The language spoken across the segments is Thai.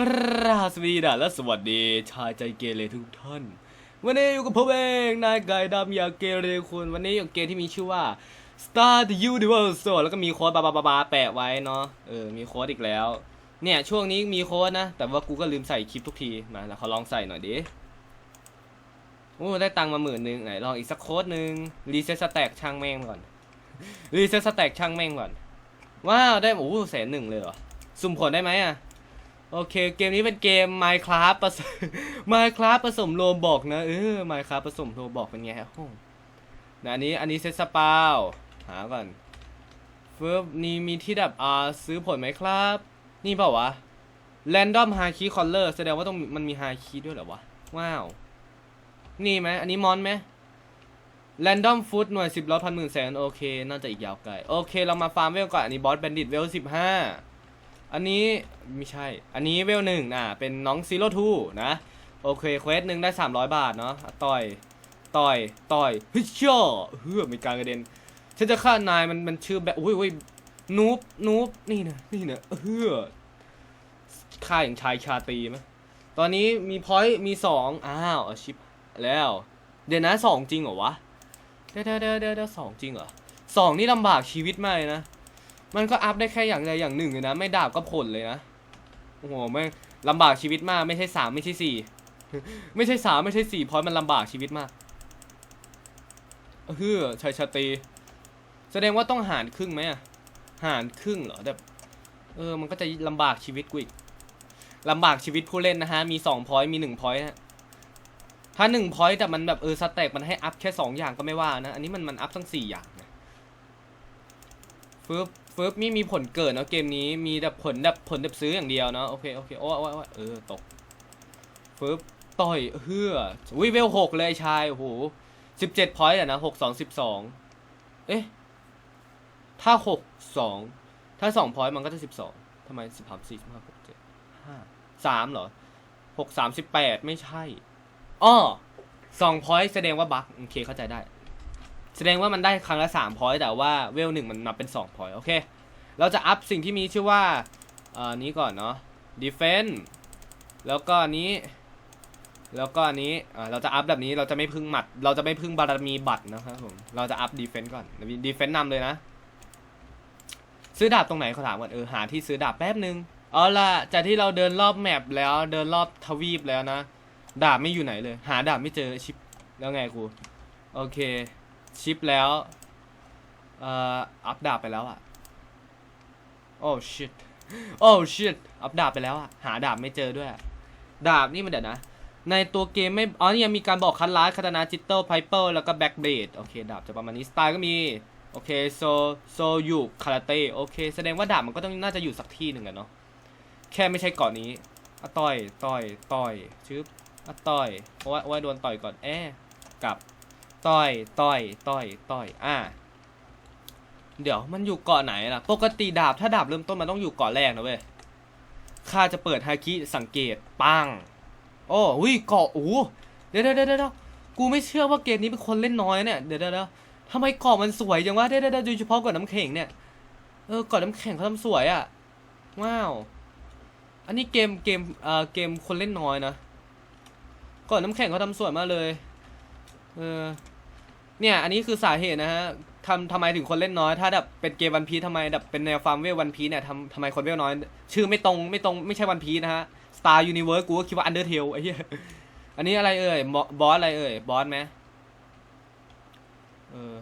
กราบสวัสดีนะและสวัสดีชายใจเกเรทุกท่าน วันนี้อยู่กับผมเองนายไก่ดำอยากเกเรคุณวันนี้อยู่เกมที่มีชื่อว่า Star the Universe แล้วก็มีโค้ดบาบาบาบาแปะไว้เนาะเออมีโค้ดอีกแล้ว เนี่ยช่วงนี้มีโค้ดนะ แต่ว่ากูก็ลืมใส่คลิปทุกทีมาแล้วเขาลองใส่หน่อยดิโอ้ได้ตังค์มาหมื่นหนึ่งไหนลองอีกสักโค้ดหนึ่งรีเซ็ตสแต็กช่างแม่งก่อนรีเซ็ตสแต็กช่างแม่งก่อนว้าวได้โอ้โหแสนหนึ่งเลยเหรอสุ่มผลได้ไหมอะ โอเค เกมนี้เป็นเกม Minecraft ผสม Minecraft ผสมโลบอกนะ เออ Minecraft ผสมโลบอกเป็นไงฮะโอ้นะอันนี้ อันนี้เซตสปาวหาก่อนเฟิร์บนี่มีที่ดับอ่าซื้อผลไหมครับ นี่เปล่าวะ Random High Key Color แสดงว่าต้องมันมี High Key ด้วยเหรอวะ ว้าว นี่ไหม อันนี้มอนไหม Random Food หน่วยสิบร้อยพันหมื่นแสนโอเค น่าจะอีกยาวไกล โอเค เรามาฟาร์มเวลก่อน อันนี้บอสแบนดิตเวลสิบห้า อันนี้ไม่ใช่ อันนี้เวลหนึ่งอะเป็นน้องซีโร่ทูนะ โอเคเควสหนึ่งได้ 300 บาทเนาะต่อยต่อยต่อยเฮ้ยเช่อเฮือมีการกระเด็นฉันจะฆ่านายมันมันชื่อแบบอุ้ยอุ้ยนูบนูบนี่นะนี่นะเฮือฆ่าอย่างชายชาตรีไหมตอนนี้มีพอยต์มีสองอ้าวอาชิปแล้ว เดี๋ยวนะสองจริงเหรอวะเดเดเดี๋ยวเดี๋ยวเดี๋ยวสองจริงเหรอสองนี่ลำบากชีวิตมากเลยนะ มันก็อัพได้แค่อย่างใดอย่างหนึ่งเลยนะ ไม่ดาบก็ผลเลยนะ โอ้โหแม่งลำบากชีวิตมากไม่ใช่สามไม่ใช่สี่ไม่ใช่สามไม่ใช่สี่เพราะมันลำบากชีวิตมากเฮ้อชัยชาตี แสดงว่าต้องหารครึ่งไหมอะหารครึ่งเหรอแบบเออ มันก็จะลำบากชีวิตกูอีกลำบากชีวิตผู้เล่นนะฮะ มีสองพอยต์มีหนึ่งพอยต์ฮะถ้าหนึ่งพอยต์แต่มันแบบเออสแต็กมันให้อัพแค่สองอย่างก็ไม่ว่านะ อันนี้มันมันอัพทั้งสี่อย่างนะฟึบ บมีมีผลเกิดเนาะเกมนี้มีแบบผลแบบผลแบบซื้ออย่างเดียวเนาะโอเคโอเคโอ้โอ้โอ้เออตกฟึบต่อยเฮือวิเวลหกเลยชายโอ้โหสิบเจ็ดพอยต์อะนะหกสองสิบสองเอ๊ะถ้าหกสองถ้าสองพอยต์มันก็จะสิบสองทำไมสิบสามสี่สิบห้าหกเจ็ดห้าสามเหรอหกสามสิบแปดไม่ใช่อ้อสองพอยต์แสดงว่าบั๊กโอเคเข้าใจได้ แสดงว่ามันได้ครั้งละ3พอยต์แต่ว่าเวลหนึ่งมันนับเป็น2พอยต์โอเค เราจะอัพสิ่งที่มีชื่อว่าเอ่อนี้ก่อนเนาะ defense แล้วก็อันนี้ แล้วก็อันนี้เราจะอัพแบบนี้เราจะไม่พึ่งหมัด เราจะไม่พึ่งบารมีบัตรนะครับผม เราจะอัพ defense ก่อน defense นำเลยนะ ซื้อดาบตรงไหนเขาถามก่อนเออหาที่ซื้อดาบแป๊บนึงเอาล่ะจากที่เราเดินรอบแมปแล้วเดินรอบทวีปแล้วนะ ดาบไม่อยู่ไหนเลย หาดาบไม่เจอชิปแล้วไงกูโอเค ชิปแล้ว เอ่อ อัพดาบไปแล้วอะโอ้ shit โอ้ shit อัพดาบไปแล้วอะหาดาบไม่เจอด้วย ดาบนี่มันเดี๋ยวนะ ในตัวเกมไม่ อ๋อ นี่ยังมีการบอกคันร้าคาตานาจิตเติลไพเปอร์แล้วก็แบ็กเบดโอเค ดาบจะประมาณนี้ สไตล์ก็มี โอเค โซ โซยูคาราเต้ โอเค แสดงว่าดาบมันก็ต้องน่าจะอยู่สักที่หนึ่งอะเนาะ แค่ไม่ใช่เกาะนี้อะต่อย ต่อย ต่อยชึบอะต่อยโอ้ยโอ้ยโดนต่อยก่อน แอะกลับ ต่อยต่อยต่อยต่อยอ่าเดี๋ยวมันอยู่เกาะไหนล่ะ ปกติดาบถ้าดาบเริ่มต้นมันต้องอยู่เกาะแรกนะเว้ยข้าจะเปิดฮาคิสังเกตปังโอ้อุ้ยเกาะโอ้เดี๋ยวเดี๋ยวเดี๋ยวกูไม่เชื่อว่าเกมนี้เป็นคนเล่นน้อยเนี่ย เดี๋ยวเดี๋ยวเดี๋ยวทำไมเกาะมันสวยจังวะเดี๋ยวเดี๋ยวโดยเฉพาะเกาะน้ำแข็งเนี่ย เออเกาะน้ำแข็งเขาทำสวยอะ่ะ ว้าว อันนี้เกมเกมเอ่อเกมคนเล่นน้อยนะเกาะน้ำแข็งเขาทำสวยมากเลย เออ เนี่ย อันนี้คือสาเหตุนะฮะทำทำไมถึงคนเล่นน้อย ถ้าแบบเป็นเกมวันพีทำไมแบบเป็นแนวฟาร์มเวลวันพีเนี่ยทำทำไมคนเวลน้อย ชื่อไม่ตรงไม่ตรงไม่ใช่วันพีนะฮะ Star Universe กูก็คิดว่า Undertale ไอ้เหี้ยอันนี้อะไรเอ่ย บอสอะไรเอ่ย บอสไหมเออ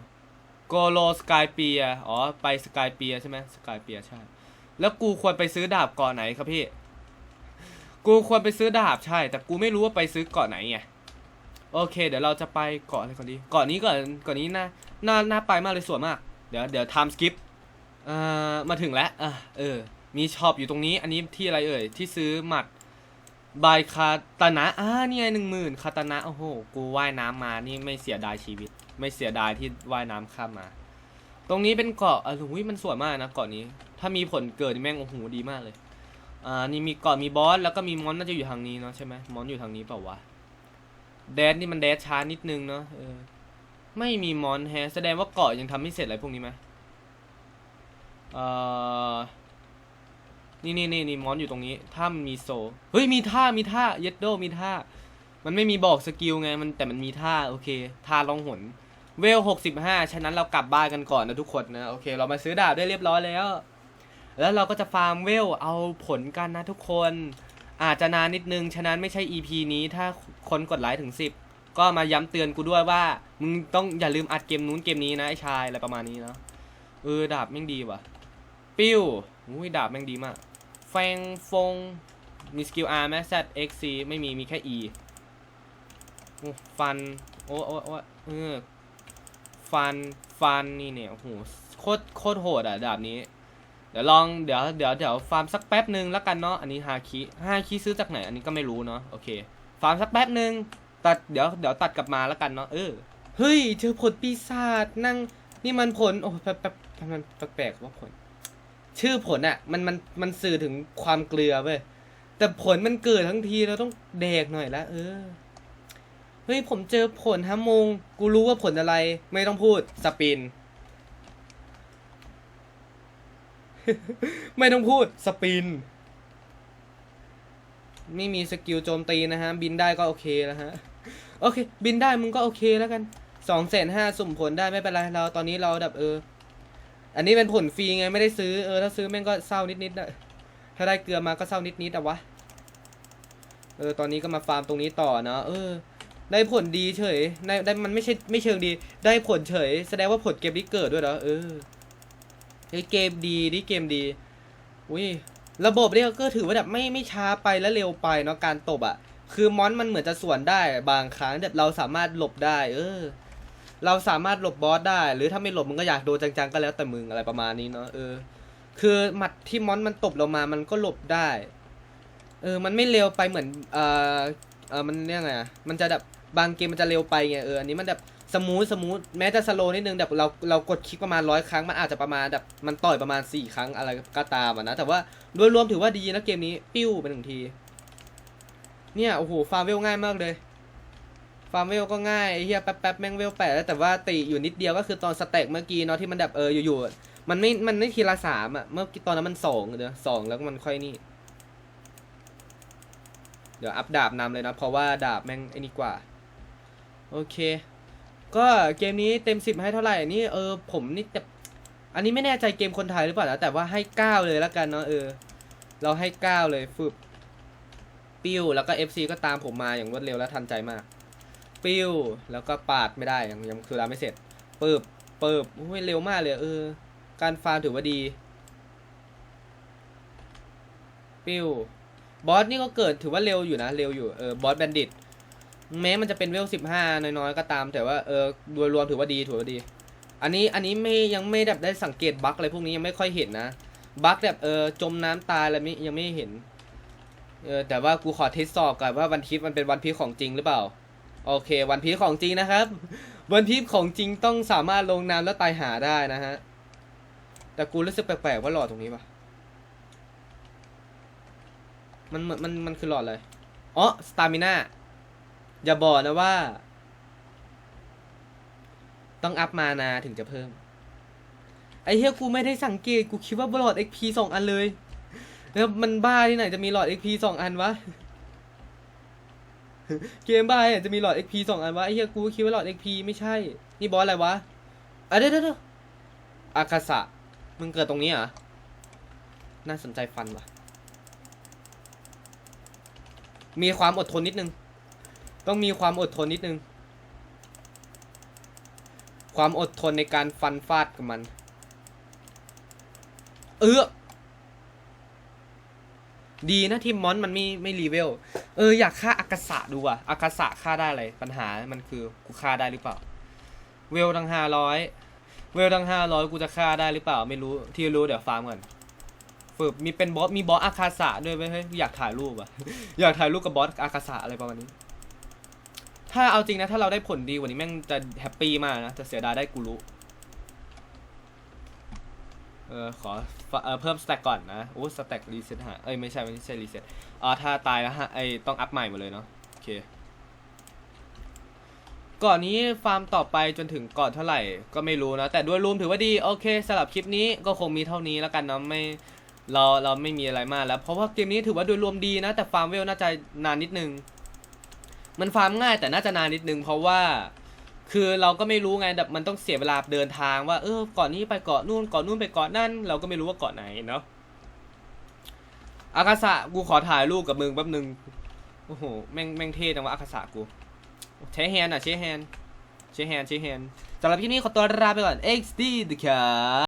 โกโลสกายเปียอ๋อ ไปสกายเปียใช่ไหมสกายเปียใช่ แล้วกูควรไปซื้อดาบเกาะไหนครับพี่ กูควรไปซื้อดาบใช่ แต่กูไม่รู้ว่าไปซื้อเกาะไหนไง โอเค เดี๋ยวเราจะไปเกาะอะไรก่อนดีเกาะนี้ก่อนเกาะนี้น่าน่าน่าไปมากเลยสวยมาก เดี๋ยวเดี๋ยว time skip อ่ามาถึงแล้วอะเออ มีช็อปอยู่ตรงนี้ อันนี้ที่อะไรเอ่ย ที่ซื้อหมัดบายคาตานะอ่านี่ไงหนึ่งหมื่นคาตานะ โอ้โห กูว่ายน้ำมานี่ไม่เสียดายชีวิต ไม่เสียดายที่ว่ายน้ำข้ามมา ตรงนี้เป็นเกาะอะโอ้ยมันสวยมากนะเกาะนี้ ถ้ามีผลเกิดแม่งโอ้โหดีมากเลยอ่านี่มีเกาะมีบอสแล้วก็มีมอนน่าจะอยู่ทางนี้เนาะใช่ไหมมอนอยู่ทางนี้เปล่าวะ แดนนี่มันแดดช้านิดนึงเนาะเออไม่มีมอนแฮแสดงว่าเกาะยังทำไม่เสร็จอะไรพวกนี้ไหมเอ่อนี่นี่นี่นี่มอนอยู่ตรงนี้ถ้ามันมีโซ เฮ้ยมีท่ามีท่าเยดโดมีท่า มันไม่มีบอกสกิลไงมันแต่มันมีท่าโอเคท่าลองหนเวลหกสิบห้าฉะนั้นเรากลับบ้านกันก่อนนะทุกคนนะโอเค เรามาซื้อดาบได้เรียบร้อยแล้ว แล้วเราก็จะฟาร์มเวลเอาผลกันนะทุกคน อาจจะนานนิดนึง ฉะนั้นไม่ใช่ EP นี้ถ้าคนกดไลค์ถึง 10 ก็มาย้ำเตือนกูด้วยว่า มึงต้องอย่าลืมอัดเกมนู้นเกมนี้นะไอ้ชายอะไรประมาณนี้เนาะเออดาบแม่งดีว่ะ ปิ้วอุ้ยดาบแม่งดีมาก แฟงฟง มีสกิล R ไหม Z X C ไม่มีมีแค่ E โอ้ฟัน โอ้โอ้โอ้เออฟันฟันนี่เนี่ยโอ้โหโคตรโคตรโหดอะดาบนี้ เดี๋ยวลองเดี๋ยวเดี๋ยวเดี๋ยวฟาร์มสักแป๊บหนึ่งแล้วกันเนาะอันนี้ฮาคิฮาคิซื้อจากไหนอันนี้ก็ไม่รู้เนาะโอเคฟาร์มสักแป๊บหนึ่งตัดเดี๋ยวเดี๋ยวตัดกลับมาแล้วกันเนาะเออเฮ้ยเจอผลปีศาจนั่งนี่มันผลโอ้แป๊บแป๊บบมันแปลกๆว่าผล ชื่อผลอะมันมันมันสื่อถึงความเกลือเว้ยแต่ผลมันเกิดทั้งทีเราต้องแดกหน่อยละเออเฮ้ยผมเจอผลฮะมง กูรู้ว่าผลอะไร ไม่ต้องพูดสปิน ไม่ต้องพูดสปิน ไม่มีสกิลโจมตีนะฮะ บินได้ก็โอเคแล้วฮะ โอเค บินได้มึงก็โอเคแล้วกันสองแสนห้าสุ่มผลได้ไม่เป็นไรเราตอนนี้เราแบบเออ อันนี้เป็นผลฟรีไงไม่ได้ซื้อเออถ้าซื้อแม่งก็เศร้านิดๆนะถ้าได้เกลือมาก็เศร้านิดๆแต่วะเออตอนนี้ก็มาฟาร์มตรงนี้ต่อเนาะเออ ได้ผลดีเฉยได้ได้มันไม่ใช่ไม่เชิงดี ได้ผลเฉย แสดงว่าผลเกมนี้เกิดด้วยเหรอเออ เฮ้ยเกมดีนี่เกมดี อุ้ยระบบเนี่ยก็ถือว่าแบบไม่ไม่ช้าไปและเร็วไปเนาะการตบอะ่ะ คือมอนมันเหมือนจะสวนได้บางครั้งแบบเราสามารถหลบได้ เออ เราสามารถหลบบอสได้ หรือถ้าไม่หลบมึงก็อยากโดนจังๆ ก็แล้วแต่มึงอะไรประมาณนี้เนาะเออ คือหมัดที่มอนมันตบเรามามันก็หลบได้ เออ มันไม่เร็วไปเหมือนเออเออมันเรียกไงอะมันจะแบบบางเกมมันจะเร็วไปไงเอออันนี้มันแบบ สมูทสมูทแม้จะสโลนิดนึงแบบเราเรากดคลิกประมาณร้อยครั้งมันอาจจะประมาณแบบมันต่อยประมาณสี่ครั้งอะไรก็ตามอะนะ แต่ว่าโดยรวมถือว่าดีนะเกมนี้ ปิ้วไปหนึ่งที เนี่ยโอ้โหฟาร์มเวลง่ายมากเลย ฟาร์มเวลก็ง่ายไอ้เฮียแป๊บแป๊บแม่งเวลแปดแล้วแต่ว่าติอยู่นิดเดียวก็คือตอนสเต็กเมื่อกี้เนาะที่มันแบบเอออยู่ๆมันไม่มันไม่ทีละสามอะเมื่อกี้ตอนนั้นมันสองเดี๋ยวสองแล้วก็มันค่อยนี่ เดี๋ยวอัพดาบนำเลยนะเพราะว่าดาบแม่งไอ้นี่กว่า โอเค ก็เกมนี้เต็มสิบให้เท่าไหร่นี่เออผมนี่แต่อันนี้ไม่แน่ใจเกมคนไทยหรือเปล่านะแต่ว่าให้เก้าเลยแล้วกันเนาะเออ เราให้เก้าเลยฟึบปิ้วแล้วก็ FC ก็ตามผมมาอย่างรวดเร็วและทันใจมาก ปิ้วแล้วก็ปาดไม่ได้ยังยังคือร้าไม่เสร็จปึ๊บปึบโอ้ยเร็วมากเลยเออ การฟาร์มถือว่าดี ปิ้วบอสนี่ก็เกิดถือว่าเร็วอยู่นะเร็วอยู่เออบอสแบนดิต แม้มันจะเป็นเวลสิบห้าน้อยๆก็ตาม แต่ว่าเออโดยรวมถือว่าดีถือว่าดี อันนี้อันนี้ไม่ยังไม่แบบได้สังเกตบั๊กอะไรพวกนี้ยังไม่ค่อยเห็นนะบั๊กแบบเออจมน้ำตายอะไรไม่ยังไม่เห็นเออแต่ว่ากูขอทดสอบก่อนว่าวันพีชมันเป็นวันพีชของจริงหรือเปล่า โอเค วันพีชของจริงนะครับ วันพีชของจริงต้องสามารถลงน้ำแล้วตายหาได้นะฮะแต่กูรู้สึกแปลกๆว่าหลอดตรงนี้ปะมันมันมันมันคือหลอดอะไรอ๋อสตามิน่า อย่าบอกนะว่า ต้องอัพมานาถึงจะเพิ่ม ไอ้เฮียกูไม่ได้สังเกต กูคิดว่าหลอด XP สองอันเลย แล้วมันบ้าที่ไหนจะมีหลอด XP สองอันวะ เกมบ้าเนี่ยจะมีหลอด XP สองอันวะ ไอ้เหี้ยกูคิดว่าหลอด XP ไม่ใช่ นี่บอสอะไรวะอะเดี๋ยวเดี๋ยวเดี๋ยวอากาสะมึงเกิดตรงนี้เหรอ น่าสนใจฟันว่ะ มีความอดทนนิดนึง ต้องมีความอดทนนิดนึง ความอดทนในการฟันฟาดกับมัน เออดีนะทีมมอนมันไม่ไม่รีเวล เอออยากฆ่าอากาสะดูอะอากาสะฆ่าได้อะไร ปัญหามันคือกูฆ่าได้หรือเปล่า เวลทั้งห้าร้อยเวลทั้งห้าร้อยกูจะฆ่าได้หรือเปล่า ไม่รู้ที่รู้เดี๋ยวฟาร์มก่อนฝึกมีเป็นบอสมีบอสอาคาสะด้วยไหมเฮ้ยอยากถ่ายรูปอะอยากถ่ายรูปกับบอสอาคาสะอะไรประมาณนี้ ถ้าเอาจริงนะ ถ้าเราได้ผลดีกว่านี้แม่งจะแฮปปี้มากนะจะเสียดายได้กูรู้เออขอเออเพิ่มสแต็กก่อนนะโอ้สแต็กรีเซ็ตหาเอ้ยไม่ใช่ไม่ใช่รีเซ็ตอ่าถ้าตายแล้วฮะไอต้องอัพใหม่หมดเลยเนาะโอเค ก่อนนี้ฟาร์มต่อไปจนถึงก่อนเท่าไหร่ก็ไม่รู้นะ แต่ด้วยรวมถือว่าดีโอเคสำหรับคลิปนี้ก็คงมีเท่านี้แล้วกันเนาะไม่เราเราไม่มีอะไรมากแล้ว เพราะว่าเกมนี้ถือว่าโดยรวมดีนะ แต่ฟาร์มเวลน่าจะนานนิดนึง มันฟาร์มง่ายแต่น่าจะนานนิดนึงเพราะว่า คือเราก็ไม่รู้ไงแบบมันต้องเสียเวลาเดินทางว่าเออเก่อนนี้ไปเกาะนู่นเกาะนู่นไปเกาะนั่น เราก็ไม่รู้ว่าเกาะไหนเนาะอากาศะกูขอถ่ายรูปกับมึงแป๊บนึงโอ้โหแม่งแม่งเท่จังวะอากาศะกูใช้แฮนด์อะใช้แฮนด์ใช้แฮนด์ใช้แฮนด์สำหรับที่นี้ขอตัวลาไปก่อน XD นะครับ